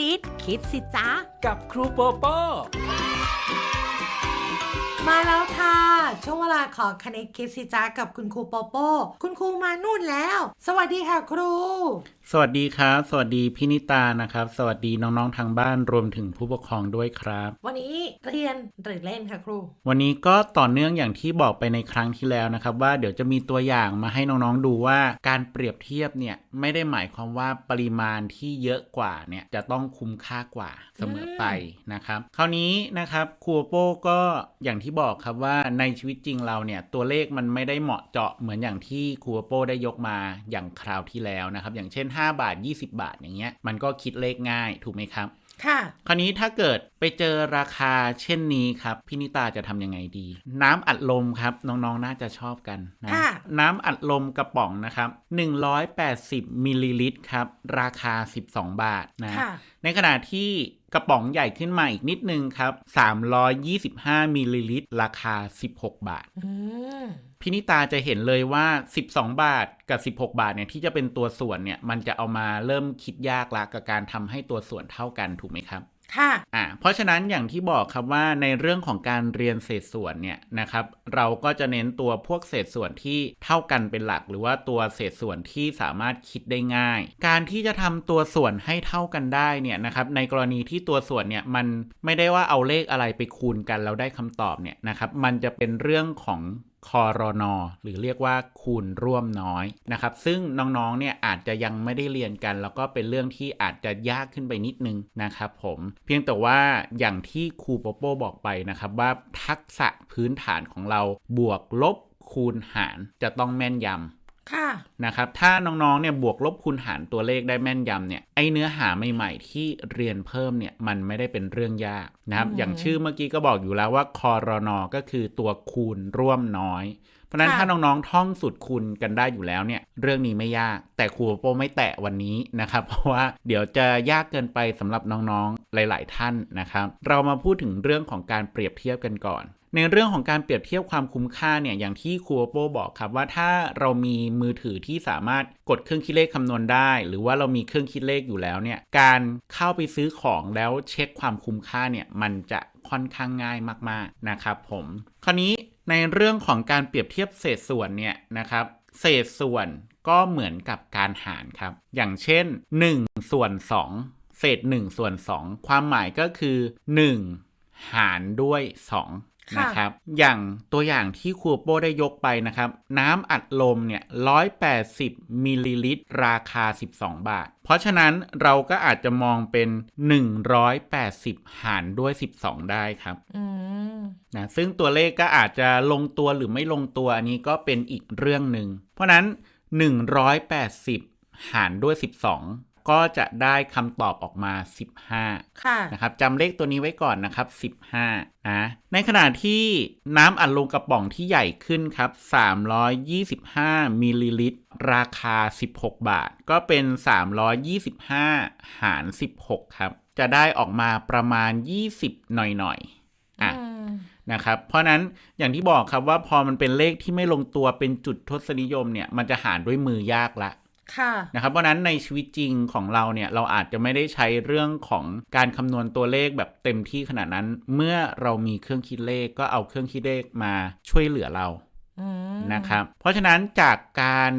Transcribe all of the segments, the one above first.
ณิต คิดสิจ๊ะกับครูโปโป้ มาแล้วค่ะ ช่วงเวลาของคณิตคิดสิจ๊ะกับคุณครูโปโป้ คุณครูมานู่นแล้ว สวัสดีค่ะครู สวัสดีครับ สวัสดีพี่นิตานะครับ สวัสดีน้องๆทางบ้านรวมถึงผู้ปกครองด้วยครับ วันนี้เรียนหรือเล่นค่ะครู วันนี้ก็ต่อเนื่องอย่างที่บอกไปในครั้งที่แล้วนะครับ ว่าเดี๋ยวจะมีตัวอย่างมาให้น้องๆดูว่าการเปรียบเทียบเนี่ยไม่ได้หมายความว่าปริมาณที่เยอะกว่าเนี่ยจะต้องคุ้มค่ากว่าเสมอไปนะครับ คราวนี้นะครับครูโป้ก็อย่างที่บอกครับว่าในชีวิตจริงเราเนี่ยตัวเลขมันไม่ได้เหมาะเจาะเหมือนอย่างที่ครูโป้ได้ยกมาอย่างคราวที่แล้วนะครับ อย่างเช่น 5 บาท 20 บาทอย่างเงี้ยมันก็คิดเลขง่ายถูกไหมครับ ค่ะ คราวนี้ถ้าเกิดไปเจอราคาเช่นนี้ครับพี่นิตาจะทำยังไงดี น้ำอัดลมครับน้องๆน่าจะชอบกันนะค่ะ น้ำอัดลมกระป๋องนะครับ180มิลลิลิตรครับราคา 12 บาทนะ ค่ะ ในขณะที่กระป๋องใหญ่ขึ้นมาอีกนิดนึงครับ 325มิลลิลิตรราคา 16 บาทอืมพินิตาจะเห็นเลยว่า 12 บาทกับ 16 บาทเนี่ยที่จะเป็นตัวส่วนเนี่ย มันจะเอามาเริ่มคิดยากละกับการทำให้ตัวส่วนเท่ากันถูกไหมครับ ค่ะอ่าเพราะฉะนั้นอย่างที่บอกครับว่าในเรื่องของการเรียนเศษส่วนเนี่ยนะครับ เราก็จะเน้นตัวพวกเศษส่วนที่เท่ากันเป็นหลัก หรือว่าตัวเศษส่วนที่สามารถคิดได้ง่าย การที่จะทำตัวส่วนให้เท่ากันได้เนี่ยนะครับในกรณีที่ตัวส่วนเนี่ยมันไม่ได้ว่าเอาเลขอะไรไปคูณกันแล้วได้คำตอบเนี่ยนะครับมันจะเป็นเรื่องของ คอรนอหรือเรียกว่าคูณร่วมน้อยนะครับ ซึ่งน้องๆเนี่ยอาจจะยังไม่ได้เรียนกัน แล้วก็เป็นเรื่องที่อาจจะยากขึ้นไปนิดนึงนะครับผมเพียงแต่ว่าอย่างที่ครูโปโป้บอกไปนะครับว่าทักษะพื้นฐานของเราบวกลบคูณหารจะต้องแม่นยำ ค่ะนะครับถ้าน้องๆเนี่ยบวกลบคูณหารตัวเลขได้แม่นยำเนี่ยไอเนื้อหาใหม่ๆ ที่เรียนเพิ่มเนี่ยมันไม่ได้เป็นเรื่องยากนะครับอืมอย่างชื่อเมื่อกี้ก็บอกอยู่แล้วว่าคอรนอก็คือตัวคูณร่วมน้อย เพราะฉะนั้นค่ะถ้าน้องๆท่องสูตรคูณกันได้อยู่แล้วเนี่ยเรื่องนี้ไม่ยาก แต่ครูโปไม่แตะวันนี้นะครับ เพราะว่าเดี๋ยวจะยากเกินไปสำหรับน้องๆหลาย ๆ ท่านนะครับ เรามาพูดถึงเรื่องของการเปรียบเทียบกันก่อน ในเรื่องของการเปรียบเทียบความคุ้มค่าเนี่ยอย่างที่ครูโปบอกครับว่าถ้าเรามีมือถือที่สามารถกดเครื่องคิดเลขคำนวณได้ หรือว่าเรามีเครื่องคิดเลขอยู่แล้วเนี่ยการเข้าไปซื้อของแล้วเช็คความคุ้มค่าเนี่ยมันจะค่อนข้างง่ายมากๆนะครับผมคราวนี้ในเรื่องของการเปรียบเทียบเศษส่วนเนี่ยนะครับเศษส่วนก็เหมือนกับการหารครับ อย่างเช่น 1 ส่วน 2 เศษ 1 ส่วน 2 ความหมายก็คือ 1 หารด้วย 2 นะครับ อย่างตัวอย่างที่ครูโป้ได้ยกไปนะครับ น้ำอัดลมเนี่ย180มิลลิลิตร ราคา 12 บาท เพราะฉะนั้นเราก็อาจจะมองเป็น 180 หารด้วย 12 ได้ครับอืมนะซึ่งตัวเลขก็อาจจะลงตัวหรือไม่ลงตัวอันนี้ก็เป็นอีกเรื่องหนึ่ง เพราะฉะนั้น 180 หารด้วย 12 ก็จะได้คำตอบออกมา 15ค่ะนะครับจำเลขตัวนี้ไว้ก่อนนะครับ 15นะในขณะที่น้ำอัดลมกระป๋องที่ใหญ่ขึ้นครับ 325มิลลิลิตร ราคา 16 บาท ก็เป็น 325 หาร 16 ครับ จะได้ออกมาประมาณ 20 หน่อยๆอะอืมนะครับ เพราะนั้นอย่างที่บอกครับว่าพอมันเป็นเลขที่ไม่ลงตัวเป็นจุดทศนิยมเนี่ย มันจะหารด้วยมือยากละ ค่ะนะครับเพราะฉะนั้นในชีวิตจริงของเราเนี่ยเราอาจจะไม่ได้ใช้เรื่องของการคำนวณตัวเลขแบบเต็มที่ขนาดนั้น เมื่อเรามีเครื่องคิดเลขก็เอาเครื่องคิดเลขมาช่วยเหลือเราอืมนะครับ เพราะฉะนั้นจากการ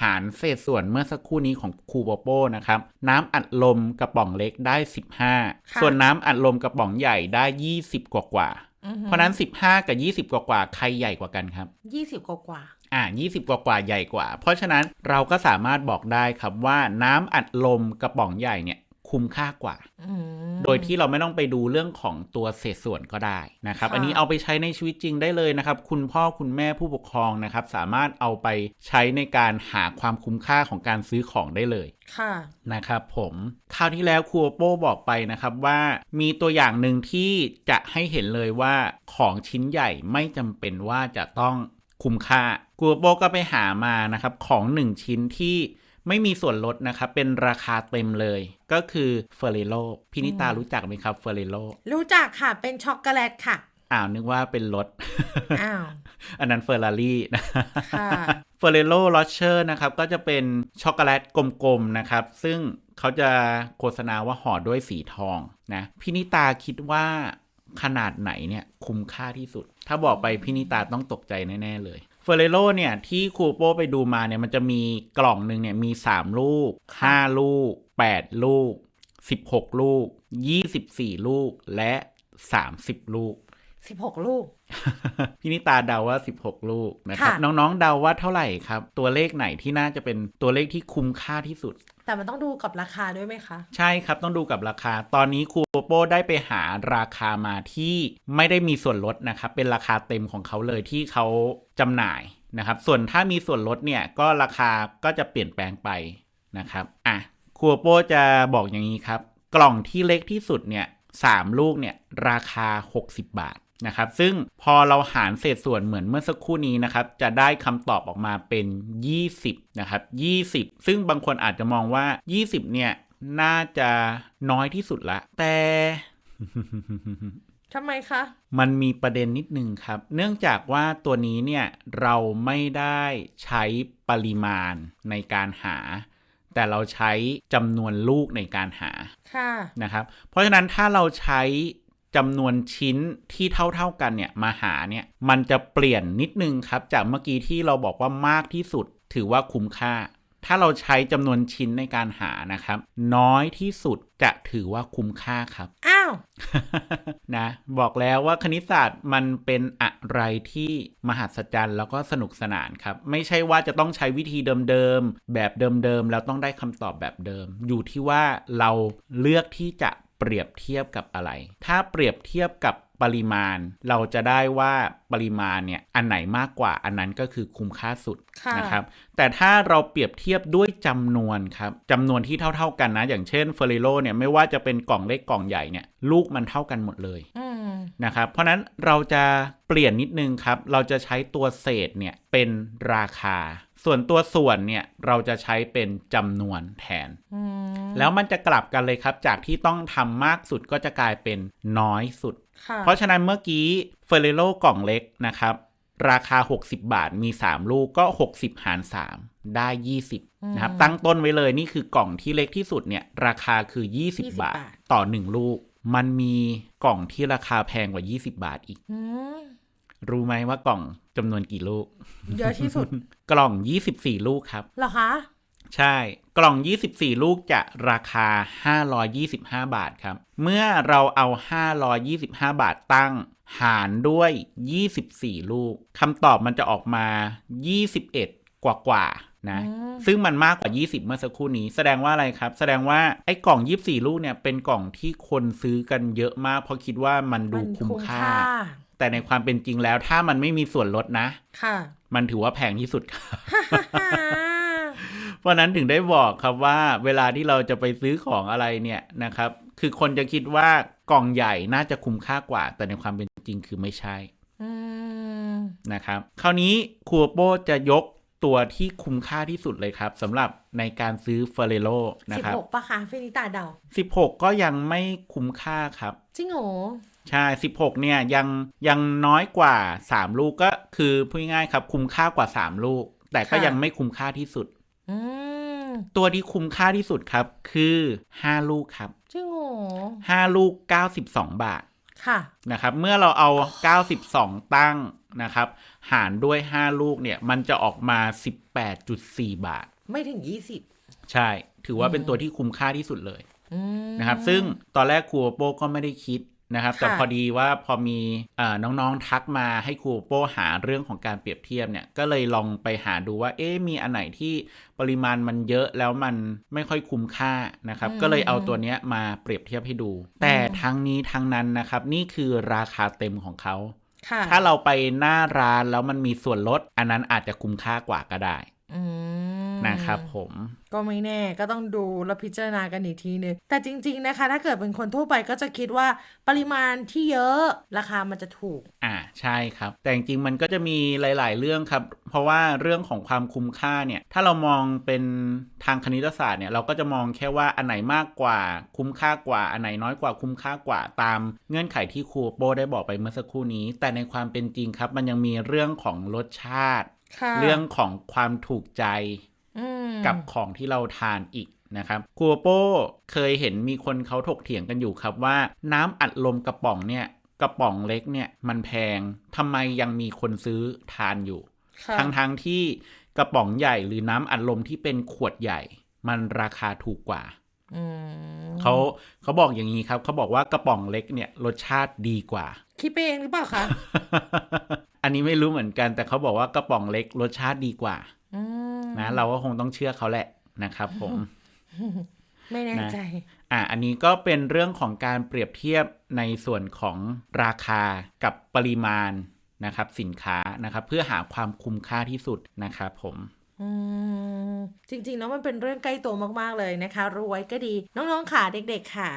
หารเศษส่วนเมื่อสักครู่นี้ของครูโปโป้นะครับ น้ำอัดลมกระป๋องเล็กได้ 15 ส่วนน้ำอัดลมกระป๋องใหญ่ได้ 20 กว่ากว่าๆอืมเพราะฉะนั้น 15 กับ 20 กว่ากว่าๆใครใหญ่กว่ากันครับยี่สิบกว่ากว่า อ่า20 กว่ากว่าใหญ่กว่า เพราะฉะนั้นเราก็สามารถบอกได้ครับว่าน้ำอัดลมกระป๋องใหญ่เนี่ยคุ้มค่ากว่าอืมโดยที่เราไม่ต้องไปดูเรื่องของตัวเศษส่วนก็ได้นะครับค่ะอันนี้เอาไปใช้ในชีวิตจริงได้เลยนะครับ คุณพ่อคุณแม่ผู้ปกครองนะครับ สามารถเอาไปใช้ในการหาความคุ้มค่าของการซื้อของได้เลย ค่ะ นะครับผม คราวที่แล้วครูโป้บอกไปนะครับว่ามีตัวอย่างหนึ่งที่จะให้เห็นเลยว่าของชิ้นใหญ่ไม่จำเป็นว่าจะต้อง คุ้มค่าครูโป้ก็ไปหามานะครับของหนึ่งชิ้นที่ไม่มีส่วนลดนะครับ เป็นราคาเต็มเลย ก็คือเฟอร์เรโลพินิตารู้จักไหมครับเฟอร์เรโลรู้จักค่ะ เป็นช็อกโกแลตค่ะ อ้าวนึกว่าเป็นรถ อ้าว อันนั้นเฟอร์รารี่นะค่ะเฟอร์เรโลโรเชอร์นะครับ ก็จะเป็นช็อกโกแลตกลมๆนะครับ ซึ่งเขาจะโฆษณาว่าห่อด้วยสีทองนะพี่นิตาคิดว่า ขนาดไหนเนี่ยคุ้มค่าที่สุด ถ้าบอกไปพี่นิตาต้องตกใจแน่ ๆ เลยเฟรเรโรเนี่ยที่ครูโป้ไปดูมาเนี่ยมันจะมีกล่องหนึ่งเนี่ยมี 3 ลูก 5 ลูก 8 ลูก 16 ลูก 24 ลูกและ 30 ลูก 16 ลูก พี่นิตาเดาว่า 16 ลูกนะครับค่ะน้องๆเดาว่าเท่าไหร่ครับ ตัวเลขไหนที่น่าจะเป็นตัวเลขที่คุ้มค่าที่สุด แต่มันต้องดูกับราคาด้วยไหมคะ ใช่ครับต้องดูกับราคา ตอนนี้ครูโป้ได้ไปหาราคามาที่ไม่ได้มีส่วนลดนะครับ เป็นราคาเต็มของเขาเลยที่เขาจำหน่ายนะครับ ส่วนถ้ามีส่วนลดเนี่ยก็ราคาก็จะเปลี่ยนแปลงไปนะครับอะครูโป้จะบอกอย่างนี้ครับ กล่องที่เล็กที่สุดเนี่ยสามลูกเนี่ยราคา 60 บาท นะครับ ซึ่งพอเราหารเศษส่วนเหมือนเมื่อสักครู่นี้นะครับ จะได้คำตอบออกมาเป็น 20 นะครับ 20 ซึ่งบางคนอาจจะมองว่า 20 เนี่ย น่าจะน้อยที่สุดละ แต่ทำไมคะ มันมีประเด็นนิดนึงครับ เนื่องจากว่าตัวนี้เนี่ยเราไม่ได้ใช้ปริมาณในการหา แต่เราใช้จำนวนลูกในการหา ค่ะ นะครับ เพราะฉะนั้นถ้าเราใช้ จำนวนชิ้นที่เท่าๆกันเนี่ยมาหาเนี่ยมันจะเปลี่ยนนิดนึงครับ จากเมื่อกี้ที่เราบอกว่ามากที่สุด ถือว่าคุ้มค่า ถ้าเราใช้จำนวนชิ้นในการหานะครับ น้อยที่สุดจะถือว่าคุ้มค่าครับ อ้าว นะบอกแล้วว่าคณิตศาสตร์มันเป็นอะไรที่มหัศจรรย์แล้วก็สนุกสนานครับ ไม่ใช่ว่าจะต้องใช้วิธีเดิมๆแบบเดิมๆแล้วต้องได้คำตอบแบบเดิม อยู่ที่ว่าเราเลือกที่จะ เปรียบเทียบกับอะไร ถ้าเปรียบเทียบกับปริมาณ เราจะได้ว่าปริมาณเนี่ยอันไหนมากกว่าอันนั้นก็คือคุ้มค่าสุดค่ะนะครับ แต่ถ้าเราเปรียบเทียบด้วยจำนวนครับจำนวนที่เท่า ๆกันนะ อย่างเช่นเฟอร์ r โ o เนี่ยไม่ว่าจะเป็นกล่องเล็กกล่องใหญ่เนี่ยลูกมันเท่ากันหมดเลยอืมนะครับ เพราะฉะนั้นเราจะเปลี่ยนนิดนึงครับ เราจะใช้ตัวเศษเนี่ยเป็นราคา ส่วนตัวส่วนเนี่ยเราจะใช้เป็นจำนวนแทนอืม แล้วมันจะกลับกันเลยครับ จากที่ต้องทำมากสุดก็จะกลายเป็นน้อยสุดค่ะเพราะฉะนั้นเมื่อกี้เฟอร์เรโ o กล่องเล็กนะครับ ราคา 60 บาทมี 3 ลูกก็ 60 หาร 3 ได้ 20นะครับตั้งต้นไว้เลยนี่คือกล่องที่เล็กที่สุดเนี่ยราคาคือ 20 20บาทบาท ต่อ 1 ลูก มันมีกล่องที่ราคาแพงกว่า 20 บาทอีกอืมรู้ไหมว่ากล่องจำนวนกี่ลูก เยอะที่สุด กล่อง 24 ลูกครับเหรอคะ ใช่ กล่อง 24 ลูกจะราคา 525 บาทครับ เมื่อเราเอา 525 บาทตั้งหารด้วย 24 ลูกคำตอบมันจะออกมา 21 กว่ากว่าๆนะอืมซึ่งมันมากกว่า 20 เมื่อสักครู่นี้ แสดงว่าอะไรครับ แสดงว่าไอ้กล่อง 24 ลูกเนี่ยเป็นกล่องที่คนซื้อกันเยอะมาก เพราะคิดว่ามันดูมันคุ้มค่าค่า แต่ในความเป็นจริงแล้วถ้ามันไม่มีส่วนลดนะ ค่ะ มันถือว่าแพงที่สุดครับ เพราะฉะนั้นถึงได้บอกครับว่าเวลาที่เราจะไปซื้อของอะไรเนี่ยนะครับ คือคนจะคิดว่ากล่องใหญ่น่าจะคุ้มค่ากว่า แต่ในความเป็นจริงคือไม่ใช่อืมนะครับ คราวนี้ครูโปจะยกตัวที่คุ้มค่าที่สุดเลยครับสำหรับในการซื้อเฟอร์เรโ o นะสิบครับหกปะคะฟินิตาเดา 16 ก็ยังไม่คุ้มค่าครับ จริงเหรอใช่ 16 เนี่ยยังยังน้อยกว่า 3 ลูกก็คือพูดง่ายๆครับ คุ้มค่ากว่า 3 ลูก แต่ก็ค่ะยังไม่คุ้มค่าที่สุดอืม ตัวที่คุ้มค่าที่สุดครับ คือ5ลูกครับจริงเหรอ5ลูก92บาท ค่ะ นะครับ เมื่อเราเอา92ตั้งนะครับ หารด้วย5ลูกเนี่ย มันจะออกมา18.4บาท ไม่ถึงยี่สิบ ใช่ ถือว่าเป็นตัวที่คุ้มค่าที่สุดเลยอืมนะครับ ซึ่งตอนแรกครูโป้ก็ไม่ได้คิด นะครับค่ะแต่พอดีว่าพอมีเอ่อน้องๆทักมาให้ครูโป้หาเรื่องของการเปรียบเทียบเนี่ยก็เลยลองไปหาดูว่าเอ๊ะมีอันไหนที่ปริมาณมันเยอะแล้วมันไม่ค่อยคุ้มค่านะครับก็เลยเอาตัวเนี้ยมาเปรียบเทียบให้ดู แต่ทั้งนี้ทั้งนั้นนะครับนี่คือราคาเต็มของเขาค่ะถ้าเราไปหน้าร้านแล้วมันมีส่วนลด อันนั้นอาจจะคุ้มค่ากว่าก็ได้ อืม นะครับผมก็ไม่แน่ก็ต้องดูและพิจารณากันอีกทีนึงแต่จริง ๆนะคะ ถ้าเกิดเป็นคนทั่วไปก็จะคิดว่าปริมาณที่เยอะราคามันจะถูก อ่าใช่ครับ แต่จริงๆมันก็จะมีหลาย ๆ เรื่องครับ เพราะว่าเรื่องของความคุ้มค่าเนี่ย ถ้าเรามองเป็นทางคณิตศาสตร์เนี่ยเราก็จะมองแค่ว่าอันไหนมากกว่าคุ้มค่ากว่าอันไหนน้อยกว่าคุ้มค่ากว่าตามเงื่อนไขที่ครูโปได้บอกไปเมื่อสักครู่นี้ แต่ในความเป็นจริงครับ มันยังมีเรื่องของรสชาติค่ะเรื่องของความถูกใจอืม กับของที่เราทานอีกนะครับครูโป้เคยเห็นมีคนเขาถกเถียงกันอยู่ครับว่า น้ำอัดลมกระป๋องเนี่ยกระป๋องเล็กเนี่ยมันแพงทำไมยังมีคนซื้อทานอยู่ค่ะทั้งทั้งๆที่กระป๋องใหญ่หรือน้ำอัดลมที่เป็นขวดใหญ่ มันราคาถูกกว่าอืมเขาเขาบอกอย่างนี้ครับ เขาบอกว่ากระป๋องเล็กเนี่ยรสชาติดีกว่า คิดไปเองหรือเปล่าคะ อันนี้ไม่รู้เหมือนกัน แต่เขาบอกว่ากระป๋องเล็กรสชาติดีกว่า อืม นะเราก็คงต้องเชื่อเขาแหละนะครับผมไม่แน่ใจอะอันนี้ก็เป็นเรื่องของการเปรียบเทียบในส่วนของราคากับปริมาณนะครับ สินค้านะครับ เพื่อหาความคุ้มค่าที่สุดนะครับผมอืมจริงๆแล้วมันเป็นเรื่องใกล้ตัวมากๆเลยนะคะ รู้ไว้ก็ดี น้องๆค่ะเด็กๆค่ะ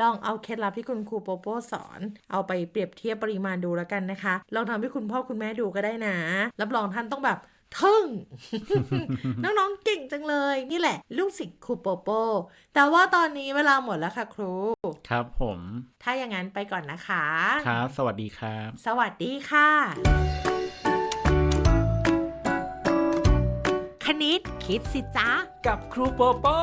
ลองเอาเคล็ดลับที่คุณครูโปโป้สอน เอาไปเปรียบเทียบปริมาณดูแล้วกันนะคะ ลองทำให้คุณพ่อคุณแม่ดูก็ได้นะ รับรองท่านต้องแบบ ทึ่ง น้องๆเก่งจังเลย นี่แหละ ลูกศิษย์ครูโปโป้แต่ว่าตอนนี้เวลาหมดแล้วค่ะครู ครับผม ถ้าอย่างนั้นไปก่อนนะคะ ครับ สวัสดีครับ สวัสดีค่ะ คณิตคิดสิจ๊ะ กับครูโปโป้